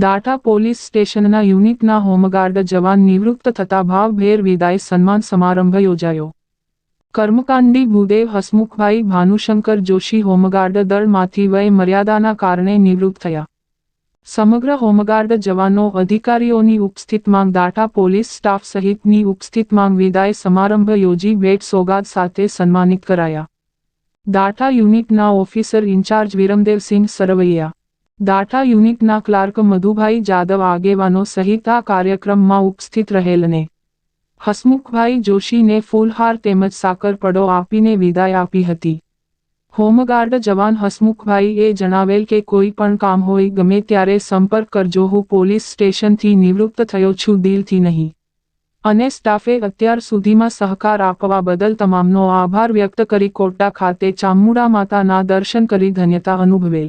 દાટા police સ્ટેશનના યુનિટના home guard જવાન નિવૃત્ત થતા ભાવભેર વિદાય સન્માન સમારંભ યોજાયો. કર્મકાંડી ભૂદેવ હસમુખભાઈ ભાનુશંકર જોશી હોમગાર્ડ દળમાંથી વય મર્યાદાના કારણે નિવૃત્ત થયા. સમગ્ર હોમગાર્ડ જવાનો અધિકારીઓની ઉપસ્થિતમાં દાટા પોલીસ સ્ટાફ સહિતની ઉપસ્થિતમાં વિદાય સમારંભ યોજી ભેટ સોગાદ સાથે સન્માનિત કરાયા. દાટા યુનિટના officer in charge Viramdevsinh Sarvaiya દાટા યુનિટના ક્લાર્ક મધુભાઈ જાદવ આગેવાનો સહિત આ કાર્યક્રમમાં ઉપસ્થિત રહેલને. હસમુખભાઈ જોશીને ફૂલહાર તેમજ સાકરપડો આપીને વિદાય આપી હતી. હોમગાર્ડ જવાન હસમુખભાઈએ જણાવેલ કે કોઈ પણ કામ હોય ગમે ત્યારે સંપર્ક કરજો, હું પોલીસ સ્ટેશનથી નિવૃત્ત થયો છું, દિલથી નહીં. અને સ્ટાફે અત્યાર સુધીમાં સહકાર આપવા બદલ તમામનો આભાર વ્યક્ત કરી કોટા ખાતે ચામુંડા માતાના દર્શન કરી ધન્યતા અનુભવેલ.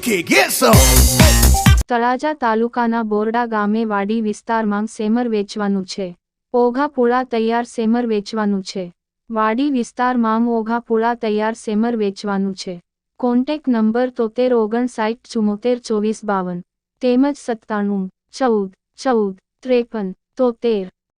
Can get. તળાજા તાલુકાના બોરડા ગામે વાડી વિસ્તારમાં સેમર વેચવાનું છે. ઓઘાપુળા તૈયાર સેમર વેચવાનું છે. વાડી વિસ્તારમાં ઓઘાપુળા તૈયાર સેમર વેચવાનું છે. કોન્ટેક નંબર તોતેર ઓગણસાઠ ચુમ્મોતેર ચોવીસ બાવન. તેમજ સત્તાણું, ચૌદ ચૌદ, ત્રેપન, તોતેર.